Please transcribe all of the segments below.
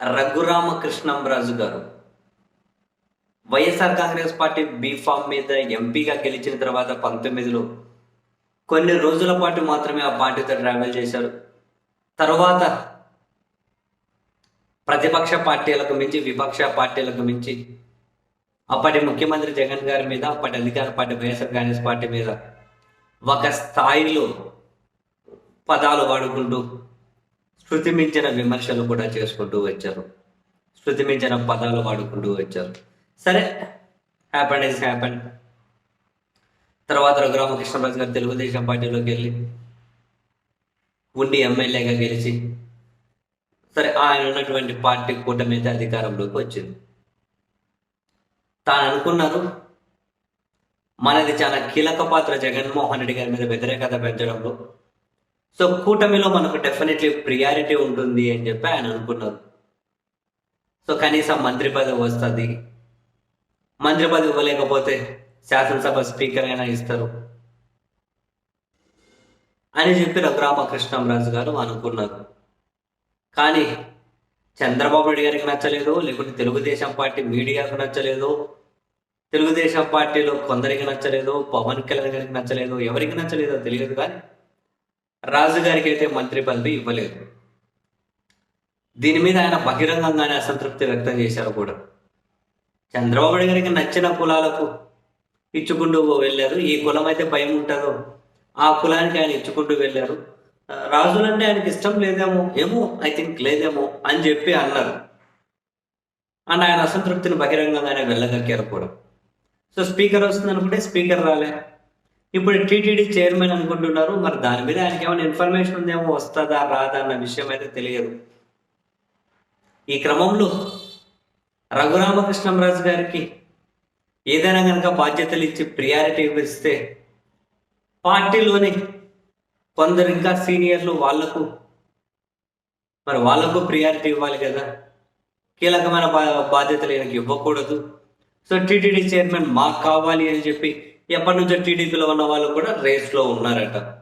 రఘురామకృష్ణంరాజు గారు. YSR Congress party B form మీద ఎంపీగా గెలిచిన తర్వాత పంతొమ్మిదిలో కొన్ని రోజుల పాటు మాత్రమే ఆ పార్టీతో ట్రావెల్ చేశారు. తర్వాత ప్రతిపక్ష పార్టీలకు మించి విపక్ష పార్టీలకు మించి అప్పటి ముఖ్యమంత్రి జగన్ గారి మీద అప్పటి అధికార పార్టీ వైఎస్ఆర్ కాంగ్రెస్ పార్టీ మీద ఒక స్థాయిలో పదాలు వాడుకుంటూ శృతి మించిన విమర్శలు కూడా చేసుకుంటూ వచ్చారు. శృతి మించిన పదాలు వాడుకుంటూ వచ్చారు. సరే హ్యాపెన్ ఇస్ హ్యాపెన్ తర్వాత రఘురామకృష్ణరాజు గారు తెలుగుదేశం పార్టీలోకి వెళ్ళి ఉండి ఎమ్మెల్యేగా గెలిచి సరే ఆయన ఉన్నటువంటి పార్టీ కూటమి అయితే అధికారంలోకి వచ్చింది. తాను అనుకున్నారు మనది చాలా కీలక పాత్ర జగన్మోహన్ రెడ్డి గారి మీద వ్యతిరేకత పెంచడంలో సో కూటమిలో మనకు డెఫినెట్లీ ప్రియారిటీ ఉంటుంది అని చెప్పి ఆయన అనుకున్నారు. సో కనీసం మంత్రి పదవి వస్తుంది. మంత్రి పదవి ఇవ్వలేకపోతే శాసనసభ స్పీకర్ అయినా ఇస్తారు. అని చెప్పి రఘురామకృష్ణంరాజు గారు అనుకున్నారు. కానీ చంద్రబాబు నాయుడు గారికి నచ్చలేదు లేకుంటే తెలుగుదేశం పార్టీ మీడియాకు నచ్చలేదు తెలుగుదేశం పార్టీలో కొందరికి నచ్చలేదు పవన్ కళ్యాణ్ గారికి నచ్చలేదు ఎవరికి నచ్చలేదో తెలియదు కానీ రాజుగారికి అయితే మంత్రి పదవి ఇవ్వలేదు. దీని మీద ఆయన బహిరంగంగానే అసంతృప్తి వ్యక్తం చేశారు కూడా. చంద్రబాబు గారికి నచ్చిన కులాలకు ఇచ్చుకుంటూ వెళ్ళారు. ఈ కులం అయితే భయం ఉంటుందో? ఆ కులానికి ఆయన ఇచ్చుకుంటూ వెళ్ళారు. రాజులంటే ఆయనకి ఇష్టం లేదేమో? ఏమో ఐ థింక్ లేదేమో అని చెప్పి అన్నారు. అండ్ ఆయన అసంతృప్తిని బహిరంగంగానే వెళ్ళగక్కారు కూడా. సో స్పీకర్ వస్తుంది అనుకుంటే స్పీకర్ రాలే. ఇప్పుడు టీటీడీ చైర్మన్ అనుకుంటున్నారు మరి దాని మీద ఆయనకి ఏమైనా ఇన్ఫర్మేషన్ ఉందేమో వస్తుందా రాదా అన్న విషయం అయితే తెలియదు. ఈ క్రమంలో రఘురామకృష్ణంరాజు గారికి ఏదైనా కనుక బాధ్యతలు ఇచ్చి ప్రియారిటీ ఇస్తే పార్టీలోని కొందరు ఇంకా సీనియర్లు వాళ్ళకు మరి వాళ్ళకు ప్రియారిటీ ఇవ్వాలి కదా. కీలకమైన బా బాధ్యతలు ఈయనకి ఇవ్వకూడదు. సో టీటీడీ చైర్మన్ మాకు కావాలి అని చెప్పి ఎప్పటి నుంచో టీడీపీలో ఉన్న వాళ్ళు కూడా రేస్లో ఉన్నారట.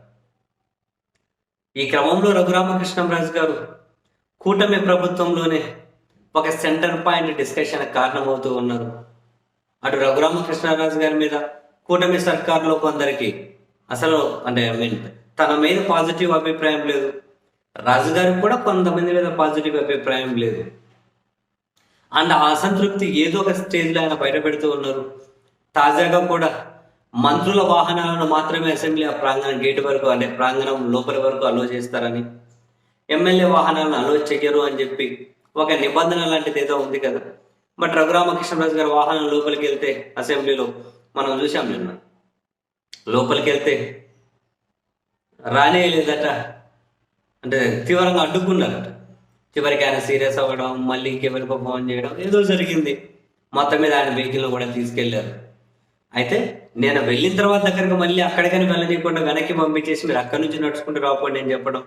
ఈ క్రమంలో రఘురామకృష్ణంరాజు గారు కూటమి ప్రభుత్వంలోనే ఒక సెంటర్ పాయింట్ డిస్కషన్ కారణమవుతూ ఉన్నారు. అటు రఘురామకృష్ణరాజు గారి మీద కూటమి సర్కార్లో కొందరికి అసలు అంటే ఐ మీన్ తన మీద పాజిటివ్ అభిప్రాయం లేదు. రాజుగారికి కూడా కొంతమంది మీద పాజిటివ్ అభిప్రాయం లేదు. అండ్ అసంతృప్తి ఏదో ఒక స్టేజ్లో ఆయన బయటపెడుతూ ఉన్నారు. తాజాగా కూడా మంత్రుల వాహనాలను మాత్రమే అసెంబ్లీ ఆ ప్రాంగణం గేట్ వరకు అంటే ప్రాంగణం లోపలి వరకు అలో చేస్తారని ఎమ్మెల్యే వాహనాలను అలో చెయ్యరు అని చెప్పి ఒక నిబంధన లాంటిది ఏదో ఉంది కదా. బట్ రఘురామకృష్ణరాజు గారి వాహనం లోపలికి వెళ్తే అసెంబ్లీలో మనం చూసాం నిన్న. లోపలికి వెళ్తే రానే లేదట. అంటే తీవ్రంగా అడ్డుకున్నారట. చివరికి ఆయన సీరియస్ అవ్వడం మళ్ళీ ఇంకెవరికో ఫోన్ చేయడం ఏదో జరిగింది. మొత్తం మీద ఆయన వెహికల్ను కూడా తీసుకెళ్ళారు. అయితే నేను వెళ్ళిన తర్వాత దగ్గరకు మళ్ళీ అక్కడికని వెళ్ళనీయకుండా వెనక్కి పంపించేసి మీరు అక్కడి నుంచి నడుచుకుంటూ రాకపోండి అని చెప్పడం.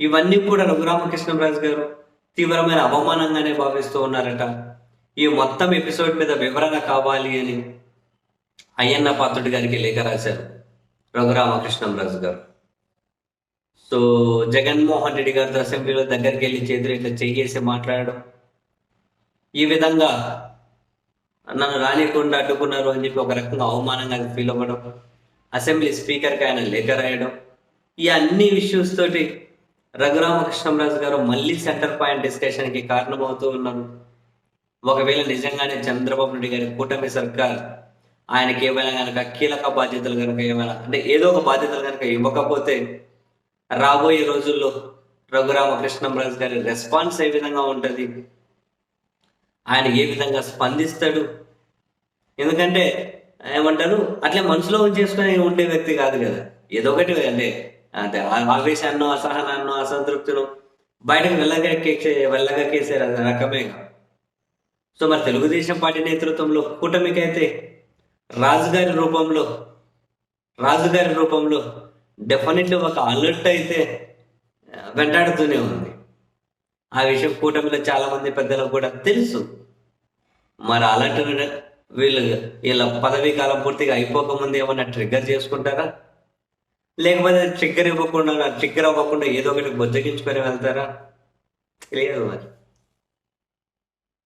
ఇవన్నీ కూడా రఘురామకృష్ణరాజు గారు తీవ్రమైన అవమానంగానే భావిస్తూ ఉన్నారట. ఈ మొత్తం ఎపిసోడ్ మీద వివరణ కావాలి అని అయ్యన్న పాత్రుడి గారికి లేఖ రాశారు రఘురామకృష్ణంరాజు గారు. సో జగన్మోహన్ రెడ్డి గారితో అసెంబ్లీలో దగ్గరికి వెళ్ళి చేతులు ఇట్లా చెయ్యేసి మాట్లాడడం. ఈ విధంగా నన్ను రానికుండా అడ్డుకున్నారు అని చెప్పి ఒక రకంగా అవమానంగా ఫీల్ అవ్వడం అసెంబ్లీ స్పీకర్కి ఆయన లేఖ రాయడం ఈ అన్ని ఇష్యూస్ తోటి రఘురామకృష్ణరాజు గారు మళ్ళీ సెంటర్ పాయింట్ డిస్కషన్కి కారణమవుతూ ఉన్నారు. ఒకవేళ నిజంగానే చంద్రబాబు నాయుడు గారి కూటమి సర్కార్ ఆయనకి ఏమైనా కనుక కీలక బాధ్యతలు కనుక ఏమైనా అంటే ఏదో ఒక బాధ్యతలు కనుక ఇవ్వకపోతే రాబోయే రోజుల్లో రఘురామకృష్ణరాజు గారి రెస్పాన్స్ ఏ విధంగా ఉంటుంది? ఆయన ఏ విధంగా స్పందిస్తాడు? ఎందుకంటే ఏమంటారు? అట్లే మనసులో ఉంచేసుకొని ఉండే వ్యక్తి కాదు కదా. ఏదో ఒకటి అంటే అంటే ఆవేశాన్నో అసహనాన్నో అసంతృప్తినో బయటకు వెళ్ళగక్కే వెళ్ళగక్కేసే రకమే సో మరి తెలుగుదేశం పార్టీ నేతృత్వంలో కూటమికైతే రాజుగారి రూపంలో రాజుగారి రూపంలో డెఫినెట్లీ ఒక అలర్ట్ అయితే వెంటాడుతూనే ఉంది. ఆ విషయం కూటమిలో చాలా మంది పెద్దలకు కూడా తెలుసు. మరి అలర్ట్ వీళ్ళు వీళ్ళ పదవీ కాలం పూర్తిగా అయిపోకముందు ఏమన్నా ట్రిగ్గర్ చేసుకుంటారా? లేకపోతే ట్రిగ్గర్ ఇవ్వకుండా ట్రిగ్గర్ అవ్వకుండా ఏదో ఒకటి బొజ్జగించుకొని వెళ్తారా? తెలియదు మరి.